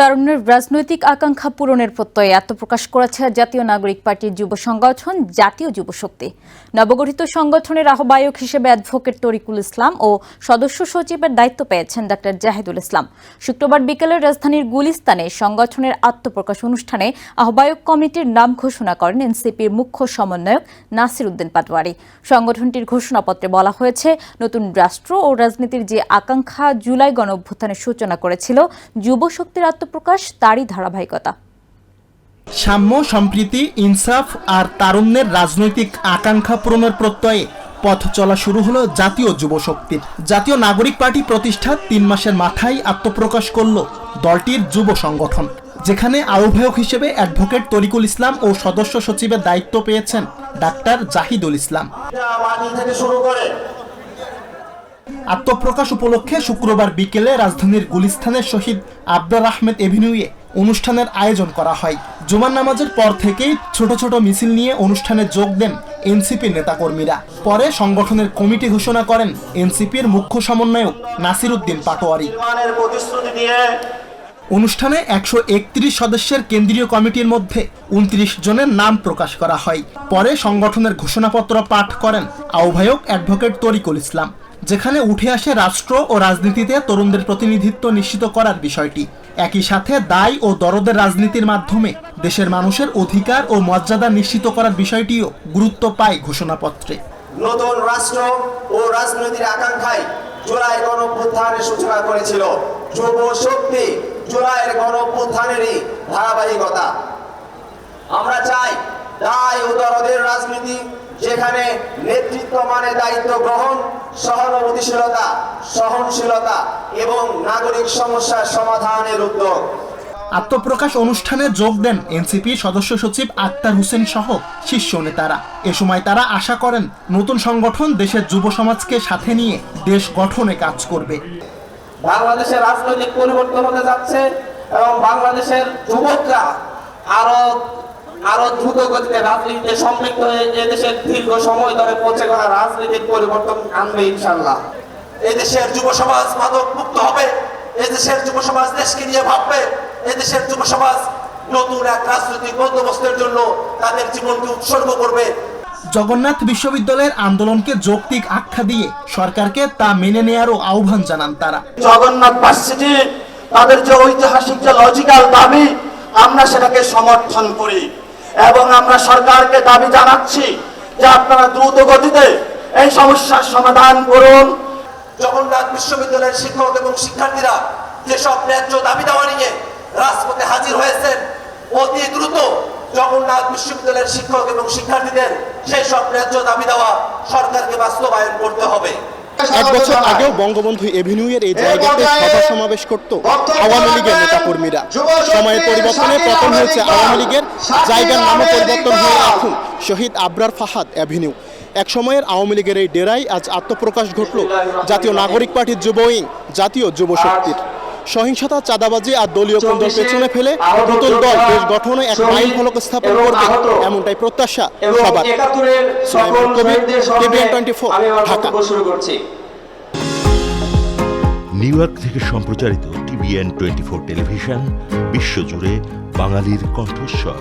তারুণ্যের রাজনৈতিক আকাঙ্ক্ষা পূরণের প্রত্যয়ে আত্মপ্রকাশ করেছে জাতীয় নাগরিক পার্টির যুব সংগঠন জাতীয় যুব শক্তি। নবগঠিত সংগঠনের আহ্বায়ক হিসেবে অ্যাডভোকেট তরিকুল ইসলাম ও সদস্য সচিবের দায়িত্ব পেয়েছেন ডাক্তার জাহিদুল ইসলাম। শুক্রবার বিকেলে রাজধানীর গুলিস্তানে সংগঠনের আত্মপ্রকাশ অনুষ্ঠানে আহ্বায়ক কমিটির নাম ঘোষণা করেন এনসিপির মুখ্য সমন্বয়ক নাসির উদ্দিন পাটোয়ারি। সংগঠনটির ঘোষণাপত্রে বলা হয়েছে, নতুন রাষ্ট্র ও রাজনীতির যে আকাঙ্ক্ষা জুলাই গণ অভ্যুত্থানের সূচনা করেছিল, যুব শক্তির আত্মপ্রকাশ তারই ধারাবাহিকতা। সাম্য সম্প্রীতি ইনসাফ আর তারুণ্যের রাজনৈতিক আকাঙ্ক্ষা পূরণের প্রত্যয়ে পথ চলা শুরু হলো জাতীয় যুব শক্তির। জাতীয় নাগরিক পার্টি প্রতিষ্ঠার তিন মাসের মাথায় আত্মপ্রকাশ করল দলটির যুব সংগঠন যেখানে আহ্বায়ক হিসেবে অ্যাডভোকেট তরিকুল ইসলাম ও সদস্য সচিবের দায়িত্ব পেয়েছেন ডাক্তার জাহিদুল ইসলাম। থেকে শুরু করে আত্মপ্রকাশ উপলক্ষে শুক্রবার বিকেলে রাজধানীর গুলিস্তানের শহীদ আব্দুর আহমেদ এভিনিউয়ে অনুষ্ঠানের আয়োজন করা হয়। জুমার নামাজের পর থেকেই ছোট ছোট মিছিল নিয়ে অনুষ্ঠানে যোগ দেন এনসিপির নেতাকর্মীরা। পরে সংগঠনের কমিটি ঘোষণা করেন এনসিপির মুখ্য সমন্বয়ক নাসির উদ্দিন পাটোয়ারি। অনুষ্ঠানে একশো একত্রিশ সদস্যের কেন্দ্রীয় কমিটির মধ্যে উনত্রিশ জনের নাম প্রকাশ করা হয়। পরে সংগঠনের ঘোষণাপত্র পাঠ করেন আহ্বায়ক অ্যাডভোকেট তরিকুল ইসলাম। যেখানে উঠে আসে রাষ্ট্র ও রাজনীতিতে তরুণদের প্রতিনিধিত্ব নিশ্চিত করার বিষয়টি। একই সাথে দায় ও দরদের রাজনীতির মাধ্যমে দেশের মানুষের অধিকার ও মর্যাদা নিশ্চিত করার বিষয়টিও গুরুত্ব পায় ঘোষণাপত্রে। নতুন রাষ্ট্র ও রাজনৈতিক আকাঙ্ক্ষায় জুলাই গণঅভ্যুত্থানের সূচনা করেছিল। যুব শক্তি জুলাইয়ের গণঅভ্যুত্থানেরই ধারাবাহিকতা। আমরা চাই দায় ও দরদের রাজনীতি যেখানে নেতৃত্ব মানে দায়িত্ব গ্রহণ সহানুভূতিশীলতা সহনশীলতা এবং নাগরিক সমস্যার সমাধানের উদ্যোগ। আত্মপ্রকাশ অনুষ্ঠানে যোগ দেন এনসিপি সদস্য সচিব আক্তার হোসেন সহ শীর্ষ নেতারা। এ সময় তারা আশা করেন নতুন সংগঠন দেশের যুব সমাজকে সাথে নিয়ে দেশ গঠনে কাজ করবে। বাংলাদেশের রাজনৈতিক পরিবর্তন হতে যাচ্ছে এবং বাংলাদেশের যুবকরা আরও আরও দ্রুত গতিতে রাজনীতিতে সম্পৃক্ত হয়ে এদেশের দীর্ঘ সময় ধরে পৌঁছে করা রাজনীতির পরিবর্তন আনবে ইনশাল্লাহ এদেশের যুব সমাজ মাদক মুক্ত হবে এদেশের যুব সমাজ দেশকে নিয়ে ভাববে এদেশের যুব সমাজ নতুন এক রাজনৈতিক বন্দোবস্তের জন্য তাদের জীবনকে উৎসর্গ করবে। জগন্নাথ বিশ্ববিদ্যালয়ের আন্দোলনকে যৌক্তিক আখ্যা দিয়ে সরকারকে তা মেনে নেয়ারও আহ্বান জানান তারা। জগন্নাথ ভার্সিটি তাদের যে ঐতিহাসিক যে লজিক্যাল দাবি আমরা সেটাকে সমর্থন করি। এবং আমরা সরকারকে দাবি জানাচ্ছি যে আপনারা দ্রুত গতিতে এই সমস্যার সমাধান করুন। জগন্নাথ বিশ্ববিদ্যালয়ের শিক্ষক এবং শিক্ষার্থীরা যেসব ন্যায্য দাবি দেওয়া নিয়ে রাজপথে হাজির হয়েছেন, অতি দ্রুত জগন্নাথ বিশ্ববিদ্যালয়ের শিক্ষক এবং শিক্ষার্থীদের সেই সব ন্যায্য দাবি দেওয়া সরকারকে বাস্তবায়ন করতে হবে। এক বছর আগেও বঙ্গবন্ধু এভিনিউয়ের এই জায়গাতে সভা সমাবেশ করত আওয়ামী লীগের নেতাকর্মীরা। সময়ের পরিবর্তনে পতন হয়েছে আওয়ামী লীগের। জায়গার নামও পরিবর্তন হয়ে এখন শহীদ আব্রার ফাহাদ এভিনিউ। এক সময়ের আওয়ামী লীগের এই ডেরাই আজ আত্মপ্রকাশ ঘটল। জাতীয় নাগরিক পার্টির যুব উইং জাতীয় যুব শক্তির। সহিংসতা চাঁদাবাজি আর দলীয় কেন্দ্র পেছনে ফেলে নতুন দল দেশ গঠনে এক মাইল ফলক স্থাপন করবে। এমনটাই প্রত্যাশা সবার। 24, ঢাকা। নিউ ইয়র্ক থেকে সম্প্রচারিত টিভিএন টোয়েন্টি ফোর টেলিভিশন বিশ্বজুড়ে বাঙালির কণ্ঠস্বর।